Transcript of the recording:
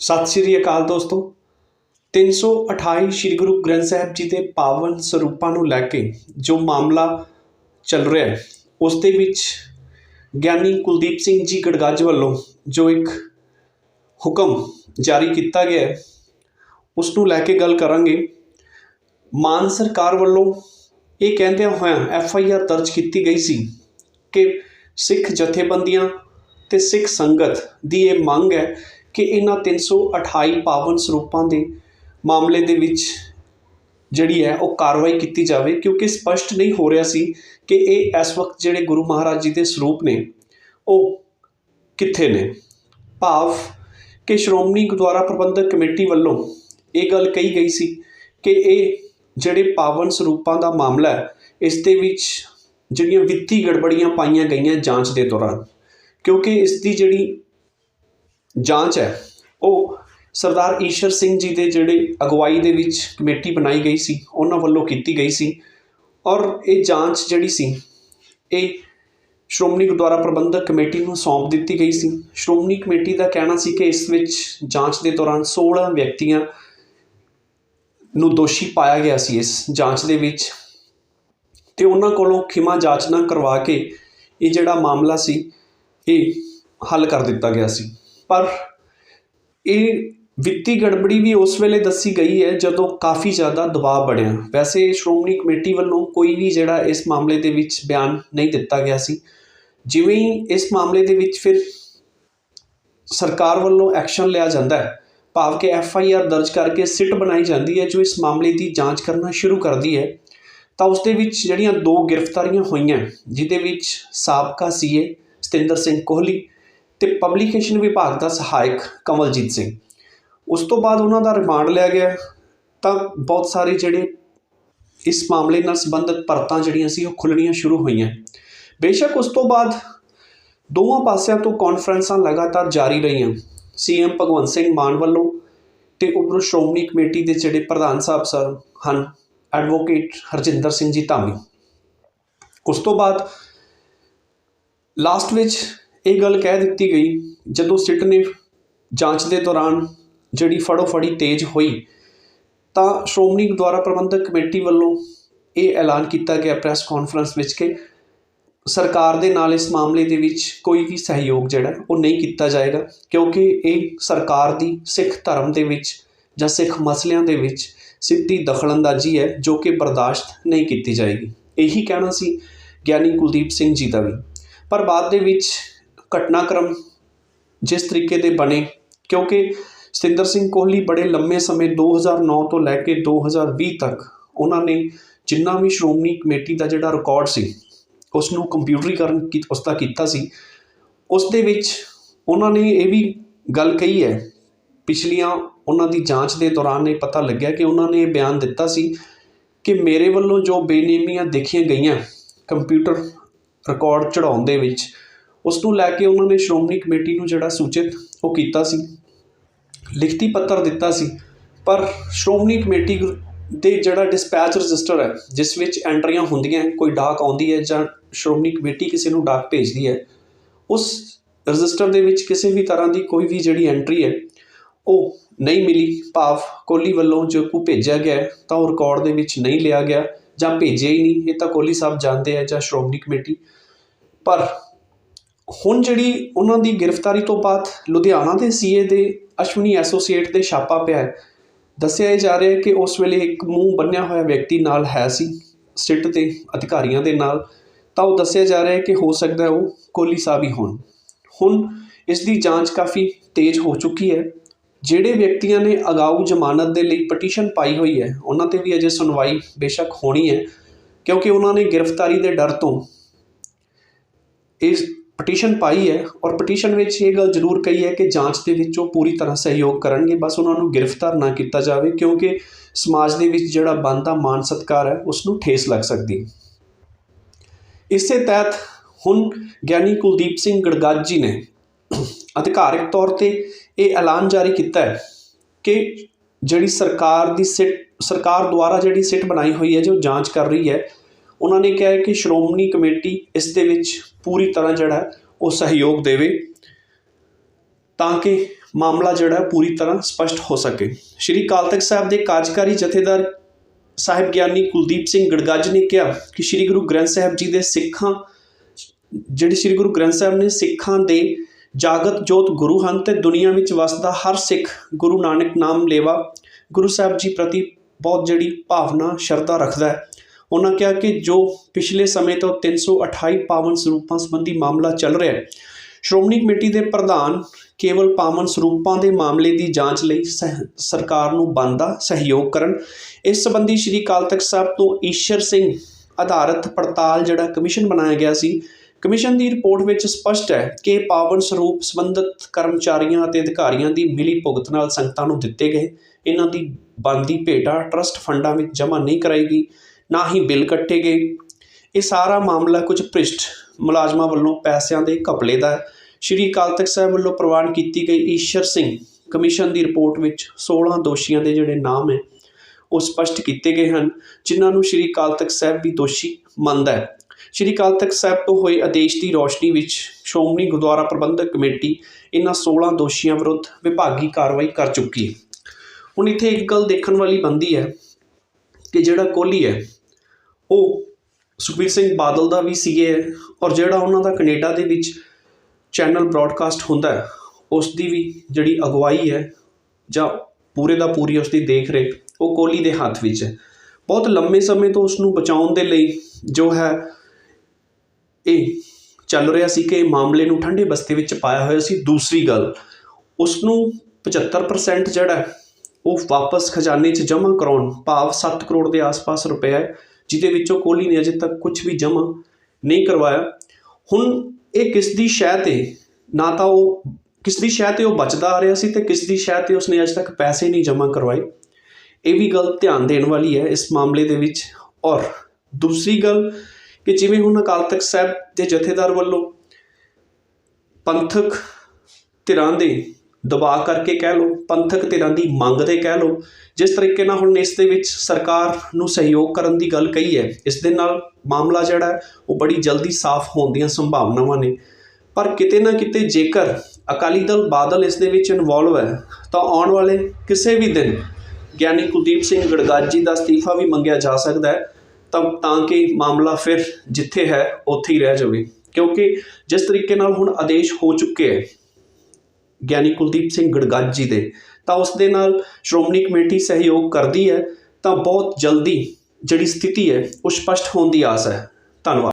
ਸਤਿ ਸ੍ਰੀ ਅਕਾਲ ਦੋਸਤੋ। 328 ਸ੍ਰੀ ਗੁਰੂ ਗ੍ਰੰਥ ਸਾਹਿਬ ਜੀ ਦੇ ਪਾਵਨ ਸਰੂਪਾਂ ਨੂੰ ਲੈ ਕੇ ਜੋ ਮਾਮਲਾ ਚੱਲ ਰਿਹਾ ਹੈ, ਉਸ ਦੇ ਵਿੱਚ ਗਿਆਨੀ ਕੁਲਦੀਪ ਸਿੰਘ ਜੀ ਗੜਗੱਜ ਵੱਲੋਂ ਜੋ ਇੱਕ ਹੁਕਮ ਜਾਰੀ ਕੀਤਾ ਗਿਆ ਹੈ, ਉਸ ਨੂੰ ਲੈ ਕੇ ਗੱਲ ਕਰਾਂਗੇ। ਮਾਨ ਸਰਕਾਰ ਵੱਲੋਂ ਇਹ ਕਹਿੰਦਿਆਂ ਹੋਇਆਂ ਐਫ ਆਈ ਆਰ ਦਰਜ ਕੀਤੀ ਗਈ ਸੀ ਕਿ ਸਿੱਖ ਜਥੇਬੰਦੀਆਂ ਤੇ ਸਿੱਖ ਸੰਗਤ ਦੀ ਇਹ ਮੰਗ ਹੈ ਕਿ ਇਹਨਾਂ 328 ਪਾਵਨ ਸਰੂਪਾਂ ਦੇ ਮਾਮਲੇ ਦੇ ਵਿੱਚ ਜਿਹੜੀ ਹੈ ਉਹ ਕਾਰਵਾਈ ਕੀਤੀ ਜਾਵੇ, ਕਿਉਂਕਿ ਸਪਸ਼ਟ ਨਹੀਂ ਹੋ ਰਿਹਾ ਸੀ ਕਿ ਇਹ ਇਸ ਵਕਤ ਜਿਹੜੇ ਗੁਰੂ ਮਹਾਰਾਜ ਜੀ ਦੇ ਸਰੂਪ ਨੇ, ਉਹ ਕਿੱਥੇ ਨੇ। ਭਾਵ ਕਿ ਸ਼੍ਰੋਮਣੀ ਗੁਰਦੁਆਰਾ ਪ੍ਰਬੰਧਕ ਕਮੇਟੀ ਵੱਲੋਂ ਇਹ ਗੱਲ ਕਹੀ ਗਈ ਸੀ ਕਿ ਇਹ ਜਿਹੜੇ ਪਾਵਨ ਸਰੂਪਾਂ ਦਾ ਮਾਮਲਾ ਹੈ, ਇਸ ਦੇ ਵਿੱਚ ਜਿਹੜੀਆਂ ਵਿੱਤੀ ਗੜਬੜੀਆਂ ਪਾਈਆਂ ਗਈਆਂ ਜਾਂਚ ਦੇ ਦੌਰਾਨ, ਕਿਉਂਕਿ ਇਸ ਦੀ ਜਿਹੜੀ ਜਾਂਚ ਹੈ। ਉਹ ਸਰਦਾਰ ਈਸ਼ਰ ਸਿੰਘ ਜੀ ਦੇ ਜਿਹੜੇ ਅਗਵਾਈ ਦੇ ਵਿੱਚ ਕਮੇਟੀ ਬਣਾਈ ਗਈ ਸੀ, ਉਹਨਾਂ ਵੱਲੋਂ ਕੀਤੀ ਗਈ ਸੀ ਔਰ ਇਹ ਜਾਂਚ ਜਿਹੜੀ ਸੀ, ਇਹ ਸ਼੍ਰੋਮਣੀ ਗੁਰਦੁਆਰਾ ਪ੍ਰਬੰਧਕ ਕਮੇਟੀ ਨੂੰ ਸੌਂਪ ਦਿੱਤੀ ਗਈ ਸੀ। ਸ਼੍ਰੋਮਣੀ ਕਮੇਟੀ ਦਾ ਕਹਿਣਾ ਸੀ ਕਿ ਇਸ ਵਿੱਚ ਜਾਂਚ ਦੇ ਦੌਰਾਨ 16 ਵਿਅਕਤੀਆਂ ਨੂੰ ਦੋਸ਼ੀ ਪਾਇਆ ਗਿਆ ਸੀ ਇਸ ਜਾਂਚ ਦੇ ਵਿੱਚ ਤੇ ਉਹਨਾਂ ਕੋਲੋਂ ਖਿਮਾ ਜਾਚਨਾ ਕਰਵਾ ਕੇ ਇਹ ਜਿਹੜਾ ਮਾਮਲਾ ਸੀ, ਇਹ ਹੱਲ ਕਰ ਦਿੱਤਾ ਗਿਆ ਸੀ। ਪਰ ਇਹ ਵਿੱਤੀ ਗੜਬੜੀ ਵੀ ਉਸ ਵੇਲੇ ਦੱਸੀ ਗਈ ਹੈ ਜਦੋਂ ਕਾਫੀ ਜ਼ਿਆਦਾ ਦਬਾਅ ਬਣਿਆ। ਵੈਸੇ ਸ਼੍ਰੋਮਣੀ ਕਮੇਟੀ ਵੱਲੋਂ ਕੋਈ ਵੀ ਜਿਹੜਾ ਇਸ ਮਾਮਲੇ ਦੇ ਵਿੱਚ ਬਿਆਨ ਨਹੀਂ ਦਿੱਤਾ ਗਿਆ ਸੀ। ਜਿਵੇਂ ਹੀ ਇਸ ਮਾਮਲੇ ਦੇ ਵਿੱਚ ਫਿਰ ਸਰਕਾਰ ਵੱਲੋਂ ਐਕਸ਼ਨ ਲਿਆ ਜਾਂਦਾ ਹੈ, ਭਾਵ ਕਿ ਐਫ ਆਈ ਆਰ ਦਰਜ ਕਰਕੇ ਸਿੱਟ ਬਣਾਈ ਜਾਂਦੀ ਹੈ ਜੋ ਇਸ ਮਾਮਲੇ ਦੀ ਜਾਂਚ ਕਰਨਾ ਸ਼ੁਰੂ ਕਰਦੀ ਹੈ, ਤਾਂ ਉਸ ਦੇ ਵਿੱਚ ਜਿਹੜੀਆਂ ਦੋ ਗ੍ਰਿਫਤਾਰੀਆਂ ਹੋਈਆਂ, ਜਿਹਦੇ ਵਿੱਚ ਸਾਬਕਾ ਸੀਏ ਸਤਿੰਦਰ ਸਿੰਘ ਕੋਹਲੀ ਤੇ ਪਬਲੀਕੇਸ਼ਨ ਵਿਭਾਗ ਦਾ ਸਹਾਇਕ ਕਮਲਜੀਤ ਸਿੰਘ। ਉਸ ਤੋਂ ਬਾਅਦ ਉਹਨਾਂ ਦਾ ਰਿਮਾਂਡ ਲਿਆ ਗਿਆ। ਤਾਂ ਬਹੁਤ ਸਾਰੇ ਜਿਹੜੇ ਇਸ ਮਾਮਲੇ ਨਾਲ ਸੰਬੰਧਿਤ ਪਰਤਾਂ ਜਿਹੜੀਆਂ ਸੀ, ਉਹ ਖੁੱਲਣੀਆਂ ਸ਼ੁਰੂ ਹੋਈਆਂ। ਬੇਸ਼ੱਕ ਉਸ ਤੋਂ ਬਾਅਦ ਦੋਵਾਂ ਪਾਸਿਆਂ ਤੋਂ ਕਾਨਫਰੰਸਾਂ ਲਗਾਤਾਰ ਜਾਰੀ ਰਹੀਆਂ। ਸੀਐਮ ਭਗਵੰਤ ਸਿੰਘ ਮਾਨ ਵੱਲੋਂ ਤੇ ਉੱਪਰੋਂ ਸ਼੍ਰੋਮਣੀ ਕਮੇਟੀ ਦੇ ਜਿਹੜੇ ਪ੍ਰਧਾਨ ਸਾਹਿਬ ਸਰ ਹਨ ਐਡਵੋਕੇਟ ਹਰਜਿੰਦਰ ਸਿੰਘ ਜੀ ਧਾਮੀ। ਉਸ ਤੋਂ ਬਾਅਦ ਲਾਸਟ ਵਿੱਚ ਇਹ ਗੱਲ ਕਹਿ ਦਿੱਤੀ ਗਈ, ਜਦੋਂ ਸਿੱਟ ਨੇ ਜਾਂਚ ਦੇ ਦੌਰਾਨ ਜਿਹੜੀ ਫੜੋਫੜੀ ਤੇਜ਼ ਹੋਈ, ਤਾਂ ਸ਼੍ਰੋਮਣੀ ਗੁਰਦੁਆਰਾ ਪ੍ਰਬੰਧਕ ਕਮੇਟੀ ਵੱਲੋਂ ਇਹ ਐਲਾਨ ਕੀਤਾ ਗਿਆ ਪ੍ਰੈਸ ਕਾਨਫਰੰਸ ਵਿੱਚ ਕਿ ਸਰਕਾਰ ਦੇ ਨਾਲ ਇਸ ਮਾਮਲੇ ਦੇ ਵਿੱਚ ਕੋਈ ਵੀ ਸਹਿਯੋਗ ਜਿਹੜਾ, ਉਹ ਨਹੀਂ ਕੀਤਾ ਜਾਏਗਾ, ਕਿਉਂਕਿ ਇਹ ਸਰਕਾਰ ਦੀ ਸਿੱਖ ਧਰਮ ਦੇ ਵਿੱਚ ਜਾਂ ਸਿੱਖ ਮਸਲਿਆਂ ਦੇ ਵਿੱਚ ਸਿੱਧੀ ਦਖਲਅੰਦਾਜ਼ੀ ਹੈ, ਜੋ ਕਿ ਬਰਦਾਸ਼ਤ ਨਹੀਂ ਕੀਤੀ ਜਾਏਗੀ। ਇਹੀ ਕਹਿਣਾ ਸੀ ਗਿਆਨੀ ਕੁਲਦੀਪ ਸਿੰਘ ਜੀ ਦਾ ਵੀ। ਪਰ ਬਾਅਦ ਦੇ ਵਿੱਚ ਘਟਨਾਕ੍ਰਮ ਜਿਸ ਤਰੀਕੇ ਦੇ ਬਣੇ, ਕਿਉਂਕਿ ਸਤਿੰਦਰ ਸਿੰਘ ਕੋਹਲੀ ਬੜੇ ਲੰਮੇ ਸਮੇਂ 2009 ਤੋਂ ਲੈ ਕੇ 2020 ਤੱਕ ਉਹਨਾਂ ਨੇ ਜਿੰਨਾ ਵੀ ਸ਼੍ਰੋਮਣੀ ਕਮੇਟੀ ਦਾ ਜਿਹੜਾ ਰਿਕਾਰਡ ਸੀ ਉਸ ਨੂੰ ਕੰਪਿਊਟਰੀਕਰਨ ਕੀ, ਉਸ ਦਾ ਕੀਤਾ ਸੀ, ਉਸ ਦੇ ਵਿੱਚ ਉਹਨਾਂ ਨੇ ਇਹ ਵੀ ਗੱਲ ਕਹੀ ਹੈ, ਪਿਛਲੀਆਂ ਉਹਨਾਂ ਦੀ ਜਾਂਚ ਦੇ ਦੌਰਾਨ ਇਹ ਪਤਾ ਲੱਗਿਆ ਕਿ ਉਹਨਾਂ ਨੇ ਇਹ ਬਿਆਨ ਦਿੱਤਾ ਸੀ ਕਿ ਮੇਰੇ ਵੱਲੋਂ ਜੋ ਬੇਨੇਮੀਆਂ ਦੇਖੀਆਂ ਗਈਆਂ ਕੰਪਿਊਟਰ ਰਿਕਾਰਡ ਚੜਾਉਣ ਦੇ ਵਿੱਚ ਉਸ ਨੂੰ ਲੈ ਕੇ ਉਹਨਾਂ ਨੇ ਸ਼੍ਰੋਮਣੀ ਕਮੇਟੀ ਨੂੰ ਜਿਹੜਾ ਸੂਚਿਤ ਉਹ ਕੀਤਾ ਸੀ, ਲਿਖਤੀ ਪੱਤਰ ਦਿੱਤਾ ਸੀ, ਪਰ ਸ਼੍ਰੋਮਣੀ ਕਮੇਟੀ ਦੇ ਜਿਹੜਾ ਡਿਸਪੈਚ ਰਜਿਸਟਰ ਹੈ, ਜਿਸ ਵਿੱਚ ਐਂਟਰੀਆਂ ਹੁੰਦੀਆਂ, ਕੋਈ ਡਾਕ ਆਉਂਦੀ ਹੈ ਜਾਂ ਸ਼੍ਰੋਮਣੀ ਕਮੇਟੀ ਕਿਸੇ ਨੂੰ ਡਾਕ ਭੇਜਦੀ ਹੈ, ਉਸ ਰਜਿਸਟਰ ਦੇ ਵਿੱਚ ਕਿਸੇ ਵੀ ਤਰ੍ਹਾਂ ਦੀ ਕੋਈ ਵੀ ਜਿਹੜੀ ਐਂਟਰੀ ਹੈ, ਉਹ ਨਹੀਂ ਮਿਲੀ। ਭਾਵ ਕੋਹਲੀ ਵੱਲੋਂ ਜੋ ਕੋ ਭੇਜਿਆ ਗਿਆ ਤਾਂ ਉਹ ਰਿਕਾਰਡ ਦੇ ਵਿੱਚ ਨਹੀਂ ਲਿਆ ਗਿਆ ਜਾਂ ਭੇਜਿਆ ਹੀ ਨਹੀਂ। ਇਹ ਤਾਂ ਕੋਹਲੀ ਸਾਹਿਬ ਜਾਣਦੇ ਆ ਜਾਂ ਸ਼੍ਰੋਮਣੀ ਕਮੇਟੀ। ਪਰ ਹੁਣ ਜਿਹੜੀ ਉਹਨਾਂ ਦੀ ਗ੍ਰਿਫਤਾਰੀ ਤੋਂ ਬਾਅਦ ਲੁਧਿਆਣਾ ਦੇ ਸੀਏ ਦੇ ਅਸ਼ਵਨੀ ਐਸੋਸੀਏਟ ਦੇ ਛਾਪਾ ਪਿਆ ਹੈ, ਦੱਸਿਆ ਇਹ ਜਾ ਰਿਹਾ ਹੈ ਕਿ ਉਸ ਵੇਲੇ ਇੱਕ ਮੂੰਹ ਬੰਨਿਆ ਹੋਇਆ ਵਿਅਕਤੀ ਨਾਲ ਹੈ ਸੀ, ਸਿੱਟ ਦੇ ਅਧਿਕਾਰੀਆਂ ਦੇ ਨਾਲ, ਤਾਂ ਉਹ ਦੱਸਿਆ ਜਾ ਰਿਹਾ ਹੈ ਕਿ ਹੋ ਸਕਦਾ ਉਹ ਕੋਹਲੀ ਸਾਹਿਬ ਹੀ ਹੋਣ। ਹੁਣ ਇਸ ਦੀ ਜਾਂਚ ਕਾਫੀ ਤੇਜ਼ ਹੋ ਚੁੱਕੀ ਹੈ। ਜਿਹੜੇ ਵਿਅਕਤੀਆਂ ਨੇ ਅਗਾਊ ਜ਼ਮਾਨਤ ਦੇ ਲਈ ਪਟੀਸ਼ਨ ਪਾਈ ਹੋਈ ਹੈ, ਉਹਨਾਂ ਤੇ ਵੀ ਅਜੇ ਸੁਣਵਾਈ ਬੇਸ਼ੱਕ ਹੋਣੀ ਹੈ, ਕਿਉਂਕਿ ਉਹਨਾਂ ਨੇ ਗ੍ਰਿਫਤਾਰੀ ਦੇ ਡਰ ਤੋਂ ਇਸ ਪਟੀਸ਼ਨ ਪਾਈ ਹੈ ਔਰ ਪਟੀਸ਼ਨ ਵਿੱਚ ਇਹ ਗੱਲ ਜ਼ਰੂਰ ਕਹੀ ਹੈ ਕਿ ਜਾਂਚ ਦੇ ਵਿੱਚ ਉਹ ਪੂਰੀ ਤਰ੍ਹਾਂ ਸਹਿਯੋਗ ਕਰਨਗੇ, ਬਸ ਉਹਨਾਂ ਨੂੰ ਗ੍ਰਿਫਤਾਰ ਨਾ ਕੀਤਾ ਜਾਵੇ ਕਿਉਂਕਿ ਸਮਾਜ ਦੇ ਵਿੱਚ ਜਿਹੜਾ ਬਣਦਾ ਮਾਨ ਸਤਕਾਰ ਹੈ ਉਸ ਨੂੰ ਠੇਸ ਲੱਗ ਸਕਦੀ ਇਸੇ ਤਹਿਤ ਹੁਣ ਗਿਆਨੀ ਕੁਲਦੀਪ ਸਿੰਘ ਗੜਗੱਜ ਜੀ ਨੇ ਅਧਿਕਾਰਿਕ ਤੌਰ ਤੇ ਇਹ ਐਲਾਨ ਜਾਰੀ ਕੀਤਾ ਹੈ ਕਿ ਜਿਹੜੀ ਸਰਕਾਰ ਦੀ ਸਿੱਟ, ਸਰਕਾਰ ਦੁਆਰਾ ਜਿਹੜੀ ਸਿੱਟ ਬਣਾਈ ਹੋਈ ਹੈ, ਜੋ ਜਾਂਚ ਕਰ ਰਹੀ ਹੈ ਉਹਨਾਂ ਨੇ ਕਿਹਾ ਹੈ ਕਿ ਸ਼੍ਰੋਮਣੀ ਕਮੇਟੀ ਇਸ ਦੇ ਵਿੱਚ ਪੂਰੀ ਤਰ੍ਹਾਂ ਜਿਹੜਾ ਉਹ ਸਹਿਯੋਗ ਦੇਵੇ ਤਾਂ ਕਿ ਮਾਮਲਾ ਜਿਹੜਾ ਪੂਰੀ ਤਰ੍ਹਾਂ ਸਪਸ਼ਟ ਹੋ ਸਕੇ। ਸ਼੍ਰੀ ਕਾਲ ਤਖਤ ਸਾਹਿਬ ਦੇ ਕਾਰਜਕਾਰੀ ਜਥੇਦਾਰ ਸਾਹਿਬ ਗਿਆਨੀ ਕੁਲਦੀਪ ਸਿੰਘ ਗੜਗੱਜ ਨੇ ਕਿਹਾ ਕਿ ਸ਼੍ਰੀ ਗੁਰੂ ਗ੍ਰੰਥ ਸਾਹਿਬ ਜੀ ਦੇ ਸਿੱਖਾਂ, ਜਿਹੜੇ ਸ਼੍ਰੀ ਗੁਰੂ ਗ੍ਰੰਥ ਸਾਹਿਬ ਨੇ ਸਿੱਖਾਂ ਦੇ ਜਾਗਤ ਜੋਤ ਗੁਰੂ ਹਨ ਤੇ ਦੁਨੀਆ ਵਿੱਚ ਵਸਦਾ ਹਰ ਸਿੱਖ ਗੁਰੂ ਨਾਨਕ ਨਾਮ ਲੇਵਾ ਗੁਰੂ ਸਾਹਿਬ ਜੀ ਪ੍ਰਤੀ ਬਹੁਤ ਜਿਹੜੀ ਭਾਵਨਾ, ਸ਼ਰਧਾ ਰੱਖਦਾ ਹੈ। ਉਹਨਾਂ ਕਿਹਾ ਕਿ ਜੋ ਪਿਛਲੇ ਸਮੇਂ ਤੋਂ 328 ਪਾਵਨ ਸਰੂਪਾਂ ਸੰਬੰਧੀ ਮਾਮਲਾ ਚੱਲ ਰਿਹਾ ਹੈ, ਸ਼੍ਰੋਮਣੀ ਕਮੇਟੀ ਦੇ ਪ੍ਰਧਾਨ ਕੇਵਲ ਪਾਵਨ ਸਰੂਪਾਂ ਦੇ ਮਾਮਲੇ ਦੀ ਜਾਂਚ ਲਈ ਸਹ- ਸਰਕਾਰ ਨੂੰ ਬਣਦਾ ਸਹਿਯੋਗ ਕਰਨ। ਇਸ ਸੰਬੰਧੀ ਸ਼੍ਰੀ ਅਕਾਲ ਤਖਤ ਸਾਹਿਬ ਤੋਂ ਈਸ਼ਰ ਸਿੰਘ ਆਧਾਰਿਤ ਪੜਤਾਲ ਜਿਹੜਾ ਕਮਿਸ਼ਨ ਬਣਾਇਆ ਗਿਆ ਸੀ, ਕਮਿਸ਼ਨ ਦੀ ਰਿਪੋਰਟ ਵਿੱਚ ਸਪਸ਼ਟ ਹੈ ਕਿ ਪਾਵਨ ਸਰੂਪ ਸੰਬੰਧਿਤ ਕਰਮਚਾਰੀਆਂ ਅਤੇ ਅਧਿਕਾਰੀਆਂ ਦੀ ਮਿਲੀ ਭੁਗਤ ਨਾਲ ਸੰਗਤਾਂ ਨੂੰ ਦਿੱਤੇ ਗਏ। ਇਹਨਾਂ ਦੀ ਬਣਦੀ ਭੇਟਾ ਟਰਸਟ ਫੰਡਾਂ ਵਿੱਚ ਜਮ੍ਹਾਂ ਨਹੀਂ ਕਰਾਈ ਗਈ। ਨਾ ਹੀ ਬਿੱਲ ਕੱਟੇ ਗਏ। ਇਹ ਸਾਰਾ ਮਾਮਲਾ ਕੁਝ ਭ੍ਰਿਸ਼ਟ ਮੁਲਾਜ਼ਮਾਂ ਵੱਲੋਂ ਪੈਸਿਆਂ ਦੇ ਘਪਲੇ ਦਾ ਹੈ। ਸ਼੍ਰੀ ਅਕਾਲ ਤਖਤ ਸਾਹਿਬ ਵੱਲੋਂ ਪ੍ਰਵਾਨ ਕੀਤੀ ਗਈ ਈਸ਼ਰ ਸਿੰਘ ਕਮਿਸ਼ਨ ਦੀ ਰਿਪੋਰਟ ਵਿੱਚ 16 ਦੋਸ਼ੀਆਂ ਦੇ ਜਿਹੜੇ ਨਾਮ ਹੈ, ਉਹ ਸਪਸ਼ਟ ਕੀਤੇ ਗਏ ਹਨ, ਜਿਨ੍ਹਾਂ ਨੂੰ ਸ਼੍ਰੀ ਅਕਾਲ ਤਖਤ ਸਾਹਿਬ ਵੀ ਦੋਸ਼ੀ ਮੰਨਦਾ ਹੈ। ਸ਼੍ਰੀ ਅਕਾਲ ਤਖਤ ਸਾਹਿਬ ਤੋਂ ਹੋਏ ਆਦੇਸ਼ ਦੀ ਰੋਸ਼ਨੀ ਵਿੱਚ ਸ਼੍ਰੋਮਣੀ ਗੁਰਦੁਆਰਾ ਪ੍ਰਬੰਧਕ ਕਮੇਟੀ ਇਹਨਾਂ 16 ਦੋਸ਼ੀਆਂ ਵਿਰੁੱਧ ਵਿਭਾਗੀ ਕਾਰਵਾਈ ਕਰ ਚੁੱਕੀ ਹੈ। ਹੁਣ ਇੱਥੇ ਇੱਕ ਗੱਲ ਦੇਖਣ ਵਾਲੀ ਬੰਦੀ ਹੈ ਕਿ ਜਿਹੜਾ ਕੋਹਲੀ ਹੈ ਉਹ ਸੁਖਬੀਰ ਸਿੰਘ ਬਾਦਲ ਦਾ ਵੀ ਸੀਏ ਹੈ ਔਰ ਜਿਹੜਾ ਉਹਨਾਂ ਦਾ ਕੈਨੇਡਾ ਦੇ ਵਿੱਚ ਚੈਨਲ ਬ੍ਰਾਡਕਾਸਟ ਹੁੰਦਾ ਹੈ, ਉਸ ਦੀ ਵੀ ਜਿਹੜੀ ਅਗਵਾਈ ਹੈ ਜਾਂ ਪੂਰੇ ਦਾ ਪੂਰੀ ਉਸ ਦੀ ਦੇਖ ਰੇਖ ਉਹ ਕੋਹਲੀ ਦੇ ਹੱਥ ਵਿੱਚ ਹੈ। ਬਹੁਤ ਲੰਮੇ ਸਮੇਂ ਤੋਂ ਉਸ ਨੂੰ ਬਚਾਉਣ ਦੇ ਲਈ ਜੋ ਹੈ, ਇਹ ਚੱਲ ਰਿਹਾ ਸੀ ਕਿ ਇਹ ਮਾਮਲੇ ਨੂੰ ਠੰਡੇ ਬਸਤੇ ਵਿੱਚ ਪਾਇਆ ਹੋਇਆ ਸੀ। ਦੂਸਰੀ ਗੱਲ, ਉਸ ਨੂੰ 75% ਜਿਹੜਾ ਉਹ ਵਾਪਸ ਖਜ਼ਾਨੇ 'ਚ ਜਮ੍ਹਾਂ ਕਰਾਉਣ, ਭਾਵ 7 ਕਰੋੜ ਦੇ ਆਸ-ਪਾਸ ਰੁਪਏ ਜਿਹਦੇ ਵਿੱਚੋਂ ਕੋਹਲੀ ਨੇ ਅਜੇ ਤੱਕ ਕੁਝ ਵੀ ਜਮ੍ਹਾਂ ਨਹੀਂ ਕਰਵਾਇਆ। ਹੁਣ ਇਹ ਕਿਸ ਦੀ ਸ਼ਹਿ ਤੇ ਨਾ ਤਾਂ ਉਹ ਕਿਸ ਦੀ ਸ਼ਹਿ ਤੇ ਉਹ ਬਚਦਾ ਆ ਰਿਹਾ ਸੀ ਤੇ ਕਿਸ ਦੀ ਸ਼ਹਿ ਤੇ ਉਸਨੇ ਅਜੇ ਤੱਕ ਪੈਸੇ ਨਹੀਂ ਜਮ੍ਹਾਂ ਕਰਵਾਏ। ਇਹ ਵੀ ਗੱਲ ਧਿਆਨ ਦੇਣ ਵਾਲੀ ਹੈ ਇਸ ਮਾਮਲੇ ਦੇ ਵਿੱਚ। ਔਰ ਦੂਸਰੀ ਗੱਲ ਕਿ ਜਿਵੇਂ ਹੁਣ ਅਕਾਲ ਤਖਤ ਸਾਹਿਬ ਦੇ ਜਥੇਦਾਰ ਵੱਲੋਂ ਪੰਥਕ ਧਿਰਾਂ ਦੇ ਦਬਾਅ ਕਰਕੇ ਕਹਿ ਲਓ, ਪੰਥਕ ਧਿਰਾਂ ਦੀ ਮੰਗ 'ਤੇ ਕਹਿ ਲਓ। ਜਿਸ ਤਰੀਕੇ ਨਾਲ ਹੁਣ ਇਸ ਦੇ ਵਿੱਚ ਸਰਕਾਰ ਨੂੰ ਸਹਿਯੋਗ ਕਰਨ ਦੀ ਗੱਲ ਕਹੀ ਹੈ, ਇਸ ਦੇ ਨਾਲ ਮਾਮਲਾ ਜਿਹੜਾ ਉਹ ਬੜੀ ਜਲਦੀ ਸਾਫ਼ ਹੋਣ ਦੀਆਂ ਸੰਭਾਵਨਾਵਾਂ ਨੇ। ਪਰ ਕਿਤੇ ਨਾ ਕਿਤੇ ਜੇਕਰ ਅਕਾਲੀ ਦਲ ਬਾਦਲ ਇਸ ਦੇ ਵਿੱਚ ਇਨਵੋਲਵ ਹੈ, ਤਾਂ ਆਉਣ ਵਾਲੇ ਕਿਸੇ ਵੀ ਦਿਨ ਗਿਆਨੀ ਕੁਲਦੀਪ ਸਿੰਘ ਗੜਗੱਜ ਜੀ ਦਾ ਅਸਤੀਫਾ ਵੀ ਮੰਗਿਆ ਜਾ ਸਕਦਾ ਹੈ, ਤਾਂ ਤਾਂ ਕਿ ਮਾਮਲਾ ਫਿਰ ਜਿੱਥੇ ਹੈ, ਉੱਥੇ ਹੀ ਰਹਿ ਜਾਵੇ। ਕਿਉਂਕਿ ਜਿਸ ਤਰੀਕੇ ਨਾਲ ਹੁਣ ਆਦੇਸ਼ ਹੋ ਚੁੱਕੇ ਹੈ ਗਿਆਨੀ ਕੁਲਦੀਪ ਸਿੰਘ ਗੜਗੱਜ ਜੀ ਦੇ, ਤਾਂ ਉਸ ਦੇ ਨਾਲ ਸ਼੍ਰੋਮਣੀ ਕਮੇਟੀ ਸਹਿਯੋਗ ਕਰਦੀ ਹੈ, ਤਾਂ ਬਹੁਤ ਜਲਦੀ ਜਿਹੜੀ ਸਥਿਤੀ ਹੈ, ਉਹ ਸਪਸ਼ਟ ਹੋਣ ਦੀ ਆਸ ਹੈ। ਧੰਨਵਾਦ।